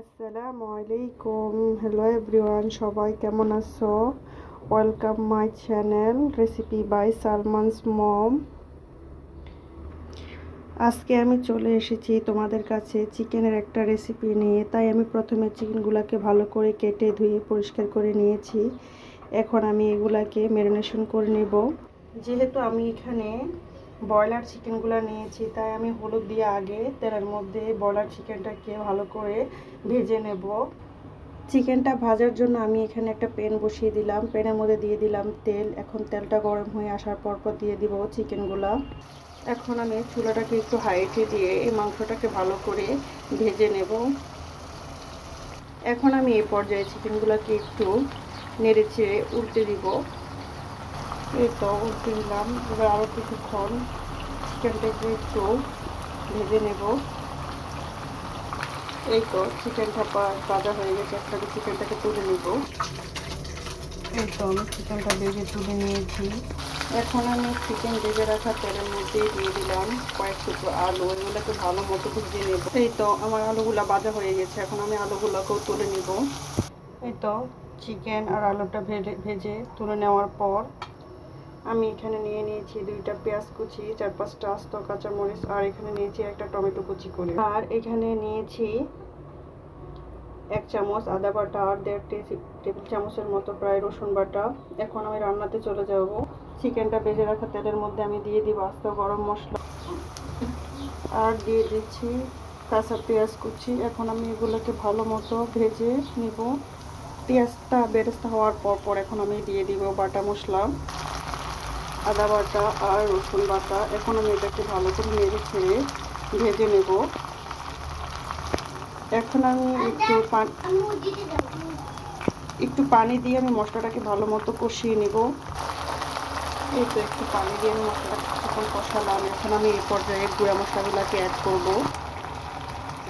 আসসালামু আলাইকুম। Hello everyone সবাই কেমন আছো? Welcome my channel recipe by Salman's mom আজকে আমি চলে এসেছি তোমাদের কাছে চিকেনের একটা রেসিপি নিয়ে। তাই আমি প্রথমে চিকেনগুলোকে ভালো করে কেটে ধুয়ে পরিষ্কার করে নিয়েছি। এখন আমি এগুলাকে ম্যারিনেশন করে নেব। যেহেতু আমি এখানে ব্রয়লার চিকেনগুলো নিয়েছি, তাই আমি হলুদ দিয়ে আগে তেলের মধ্যে ব্রয়লার চিকেনটাকে ভালো করে ভেজে নেব। চিকেনটা ভাজার জন্য আমি এখানে একটা প্যান বসিয়ে দিলাম, প্যানের মধ্যে দিয়ে দিলাম তেল। এখন তেলটা গরম হয়ে আসার পর পর দিয়ে দিব চিকেনগুলো। এখন আমি চুলাটাকে একটু হাইটে দিয়ে এই মাংসটাকে ভালো করে ভেজে নেব। এখন আমি এই পর্যায়ে চিকেনগুলোকে একটু নেড়ে চেড়ে উল্টে দিব। এই তো উল্টে দিলাম। এবার আরও কিছুক্ষণ চিকেনটাকে একটু ভেজে নেব। এই তো চিকেনটা ভাজা হয়ে গেছে। একটা চিকেনটাকে তুলে নেব। এই তো আমি চিকেনটা ভেজে তুলে নিয়েছি। এখন আমি চিকেন ভেজে রাখা তেলের মধ্যে দিয়ে দিলাম কয়েক টুকরো আলু। এগুলোকে ভালো মতো ভেজে নেব। এই তো আমার আলুগুলো ভাজা হয়ে গেছে। এখন আমি আলুগুলোকেও তুলে নেব। এই তো চিকেন আর আলুটা ভেজে ভেজে তুলে নেওয়ার পর আমি এখানে নিয়ে নিয়েছি দুইটা পেঁয়াজ কুচি, চার পাঁচটা আস্ত কাঁচামরিচ, আর এখানে নিয়েছি একটা টমেটো কুচি করে। আর এখানে নিয়েছি এক চামচ আদা বাটা আর দেড় টেবিল চামচের মতো প্রায় রসুন বাটা। এখন আমি রান্নাতে চলে যাব। চিকেনটা ভেজে রাখা তেলের মধ্যে আমি দিয়ে দিব আস্ত গরম মশলা। আর দিয়ে দিচ্ছি কাঁচা পেঁয়াজ কুচি। এখন আমি এগুলোকে ভালো মতো ভেজে নিব। পেঁয়াজটা বেরেস্তা হওয়ার পর পর এখন আমি দিয়ে দিব বাটা মশলা। আদা বাটা আর রসুন বাটা। এখন আমি এটাকে ভালো করে নেড়ে ছেড়ে ভেজে নেব। এখন আমি একটু একটু পানি দিয়ে আমি মশলাটাকে ভালো মতো কষিয়ে নেব। এই তো একটু পানি দিয়ে আমি মশলাটা কিছুক্ষণ কষালাম। এখন আমি এই পর্যায়ে গুঁড়া মশলাগুলোকে অ্যাড করব।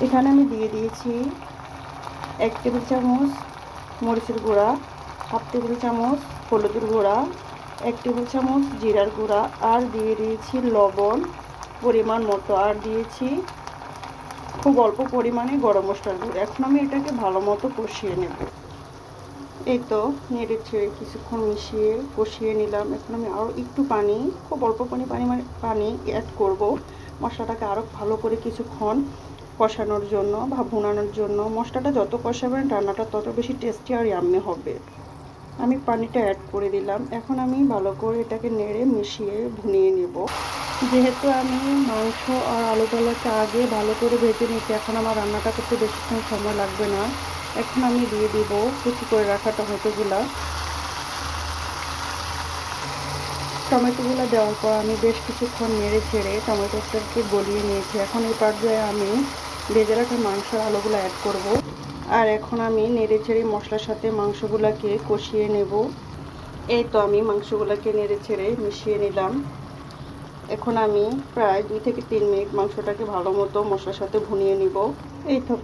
এখানে আমি দিয়ে দিয়েছি এক টেবিল চামচ মরিচের গুঁড়া, হাফ টেবিল চামচ হলুদের গুঁড়া এক টেবিল চামচ জিরার গুঁড়া, আর দিয়ে দিয়েছি লবণ পরিমাণ মতো, আর দিয়েছি খুব অল্প পরিমাণে গরম মশলার গুঁড়ো। এখন আমি এটাকে ভালো মতো কষিয়ে নেব। এই তো, নেড়ে ছেড়ে কিছুক্ষণ মিশিয়ে কষিয়ে নিলাম। এখন আমি আরও একটু পানি, খুব অল্প পানি পানি মানে পানি অ্যাড করব। মশলাটাকে আরও ভালো করে কিছুক্ষণ কষানোর জন্য বা ভুনানোর জন্য। মশলাটা যত কষাবেন, রান্নাটা তত বেশি টেস্টি আর ইয়াম্মি হবে। আমি পানিটা অ্যাড করে দিলাম। এখন আমি ভালো করে এটাকে নেড়ে মিশিয়ে ভুনিয়ে নেব। যেহেতু আমি মাংস আর আলু তলাটা আগে ভালো করে ভেজে নিচ্ছি এখন আমার রান্নাটা করতে বেশিক্ষণ সময় লাগবে না। এখন আমি দিয়ে দিব কুচি করে রাখা টমেটোগুলা। টমেটোগুলো দেওয়ার পর আমি বেশ কিছুক্ষণ নেড়ে ছেড়ে টমেটোটাকে গলিয়ে নিয়েছি। এখন এই পর্যায়ে আমি ভেজে রাখা মাংস আলুগুলো অ্যাড করব। আর এখন আমি নেড়ে ছেড়ে মশলার সাথে মাংসগুলোকে কষিয়ে নেব। এই তো আমি মাংসগুলোকে নেড়ে ছেড়ে মিশিয়ে নিলাম। এখন আমি প্রায় দুই থেকে তিন মিনিট মাংসটাকে ভালো মতো মশলার সাথে ভুনিয়ে নিব। এই তো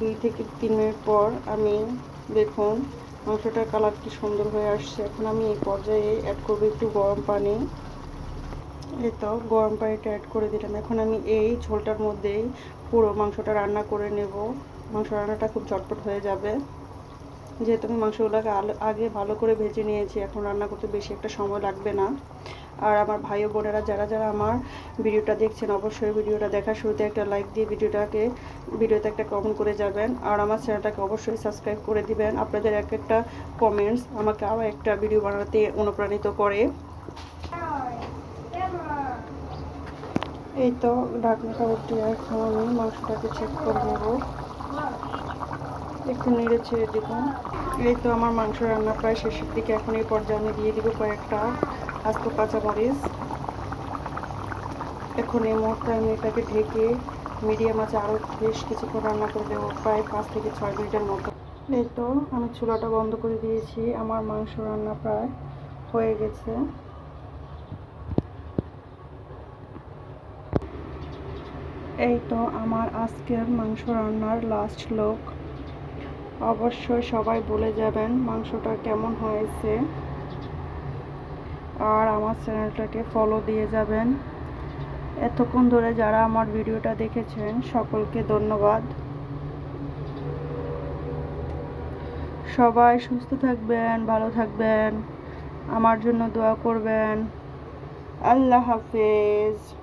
দুই থেকে তিন মিনিট পর আমি দেখুন মাংসটার কালার কি সুন্দর হয়ে আসছে। এখন আমি এই পর্যায়ে অ্যাড করব একটু গরম পানি। এই তো গরম পানিটা অ্যাড করে দিলাম। এখন আমি এই ঝোলটার মধ্যেই পুরো মাংসটা রান্না করে নেব। মাংস রান্নাটা খুব চটপট হয়ে যাবে। যেহেতু আমি মাংসগুলোকে আগে ভালো করে ভেজে নিয়েছি, এখন রান্না করতে বেশি একটা সময় লাগবে না। আর আমার ভাই ও বোনেরা যারা যারা আমার ভিডিওটা দেখছেন, অবশ্যই ভিডিওটা দেখার শুরুতে একটা লাইক দিয়ে ভিডিওটাকে, ভিডিওতে একটা কমেন্ট করে যাবেন। আর আমার চ্যানেলটাকে অবশ্যই সাবস্ক্রাইব করে দিবেন। আপনাদের এক একটা কমেন্টস আমাকে আরও একটা ভিডিও বানাতে অনুপ্রাণিত করে। এই তো ঢাকনাটা উঠিয়ে এখন আমি মাংসটাকে চেক করে নেব। একটু নেড়ে ছেড়ে দেব। এই তো আমার মাংস রান্না প্রায় শেষের দিকে। এখন এই পর্যায়ে আমি দিয়ে দিব কয়েকটা আস্ত কাঁচামরিচ। এখন এই মুহূর্তে আমি এটাকে ঢেকে মিডিয়াম আছে আরও বেশ কিছুক্ষণ রান্না করে দেবো প্রায় পাঁচ থেকে ছয় মিনিটের মতো। এই তো আমি চুলাটা বন্ধ করে দিয়েছি। আমার মাংস রান্না প্রায় হয়ে গেছে। এই তো আমার আজকের মাংস রান্নার লাস্ট লোক অবশ্যই সবাই বলে যাবেন মাংসটা কেমন হয়েছে। আর আমার চ্যানেলটাকে ফলো দিয়ে যাবেন। এতক্ষণ ধরে যারা আমার ভিডিওটা দেখেছেন, সকলকে ধন্যবাদ। সবাই সুস্থ থাকবেন, ভালো থাকবেন। আমার জন্য দোয়া করবেন। আল্লাহ হাফেজ।